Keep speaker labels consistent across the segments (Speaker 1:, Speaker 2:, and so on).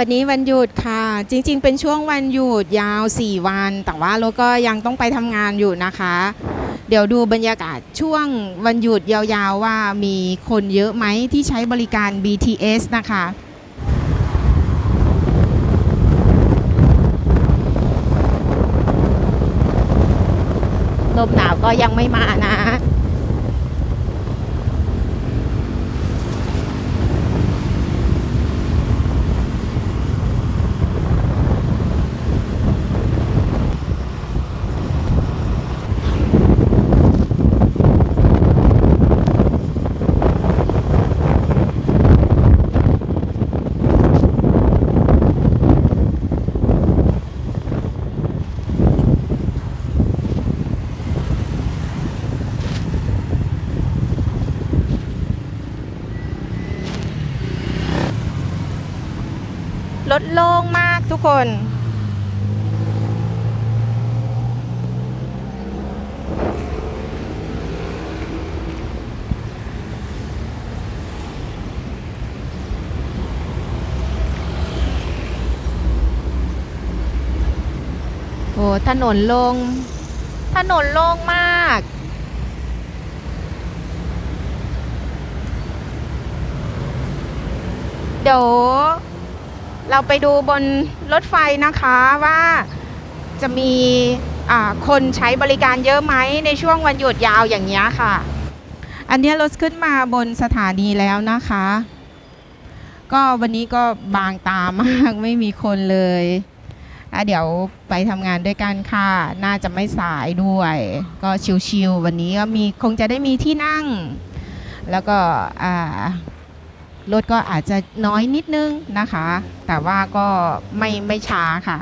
Speaker 1: วันนี้วันหยุดค่ะ จริง ๆ เป็นช่วงวันหยุดยาว 4 วัน แต่ว่าเรถก็ยังต้องไปทำงานอยู่นะคะ เดี๋ยวดูบรรยากาศช่วงวันหยุดยาวๆว่ามีคนเยอะไหมที่ใช้บริการ BTS นะคะลมหนาวก็ยังไม่มานะ รถโล่งมากทุกคน โอ้ถนนโลงถนนโล่งมากเดี๋ยว เราไปดูบนรถไฟนะคะว่าจะมีคนใช้บริการเยอะไหมในช่วงวันหยุดยาวอย่างเงี้ค่ะ อันนี้รถขึ้นมาบนสถานีแล้วนะคะ ก็วันนี้ก็บางตามากไม่มีคนเลยเดี๋ยวไปทำงานด้วยกันค่ะ น่าจะไม่สายด้วย ก็ชิวๆวันนี้ก็มีคงจะได้มีที่นั่ง แล้วก็อ่า รถก็อาจจะน้อยนิดนึงนะคะ แต่ว่าก็ไม่ไม่ช้าค่ะ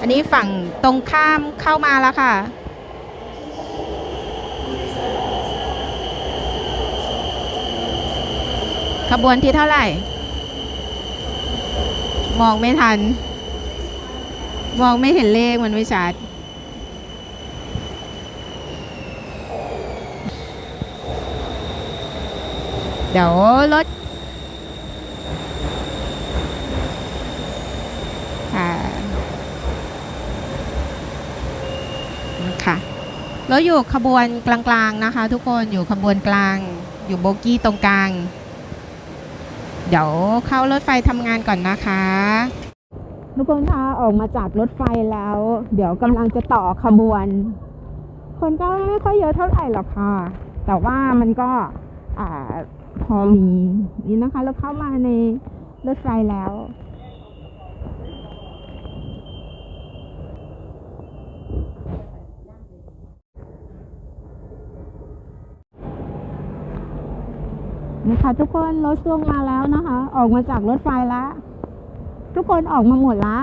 Speaker 1: อันนี้ฝั่งตรงข้ามเข้ามาแล้วค่ะ ขบวนที่เท่าไหร่ มองไม่ทัน มองไม่เห็นเลขมันไม่ชัด เดี๋ยวรถค่ะค่ะรถอยู่ขบวนกลางๆนะคะ ทุกคนอยู่ขบวนกลาง อยู่โบกี้ตรงกลาง เดี๋ยวเข้ารถไฟทำงานก่อนนะคะทุกคนคะออกมาจากรถไฟแล้ว เดี๋ยวกำลังจะต่อขบวน คนก็ไม่ค่อยเยอะเท่าไหร่หรอกค่ะ แต่ว่ามันก็อ่า พอมีนี่นะคะ เราเข้ามาในรถไฟแล้วนะคะทุกคนรถลงมาแล้วนะคะ ออกมาจากรถไฟแล้วทุกคนออกมาหมดละ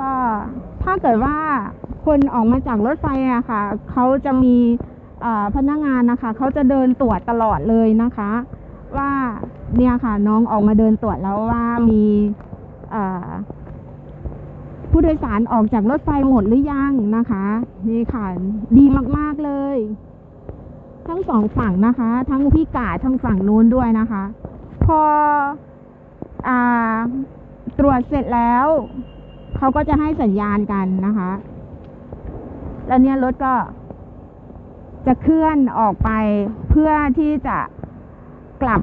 Speaker 1: ก็ถ้าเกิดว่าคนออกมาจากรถไฟอะค่ะเขาจะมี พนักงานนะคะเขาจะเดินตรวจตลอดเลยนะคะ ว่าเนี่ยค่ะน้องออกมาเดินตรวจแล้วว่ามีผู้โดยสารออกจากรถไฟหมดหรือยังนะคะ นี่ค่ะ ดีมากๆเลย ทั้งสองฝั่งนะคะ ทั้งพี่กาทั้งฝั่งนู้นด้วยนะคะ พออตรวจเสร็จแล้วเขาก็จะให้สัญญาณกันนะคะ แล้วเนี่ยรถก็ จะเคลื่อนออกไปเพื่อที่จะกลับ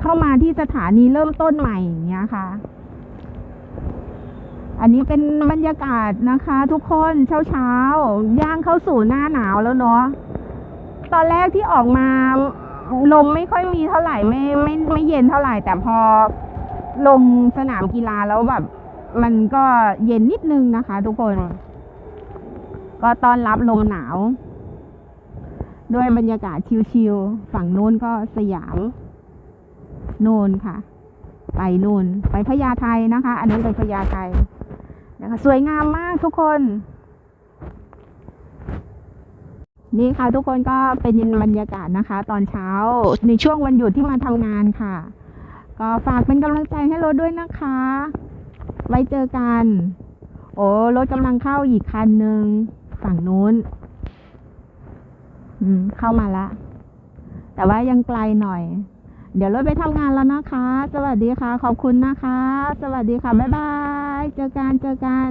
Speaker 1: เข้ามาที่สถานีเริ่มต้นใหม่อย่างเงี้ยค่ะ อันนี้เป็นบรรยากาศนะคะ ทุกคนเช้าเช้าๆย่างเข้าสู่หน้าหนาวแล้วเนาะตอนแรกที่ออกมาลมไม่ค่อยมีเท่าไหร่ไม่ไม่ไม่เย็นเท่าไหร่ แต่พอลงสนามกีฬาแล้วแบบ มันก็เย็นนิดนึงนะคะ ทุกคน ก็ตอนรับลมหนาว ด้วยบรรยากาศชิลๆฝั่งนู้นก็สยามนู่นค่ะ ไปนู่น ไปพญาไทนะคะ อันนี้ไปพญาไทนะคะ สวยงามมากทุกคน นี่ค่ะทุกคนก็เป็นบรรยากาศนะคะ ตอนเช้าในช่วงวันหยุดที่มาทำงานค่ะ ก็ฝากเป็นกำลังใจให้รถด้วยนะคะ ไว้เจอกัน โอ้รถกำลังเข้าอีกคันหนึ่งฝั่งนู้น เข้ามาละ แต่ว่ายังไกลหน่อย เดี๋ยวรถไปทำงานแล้วนะคะ สวัสดีค่ะ ขอบคุณนะคะ สวัสดีค่ะ บ๊ายบาย เจอกัน เจอกัน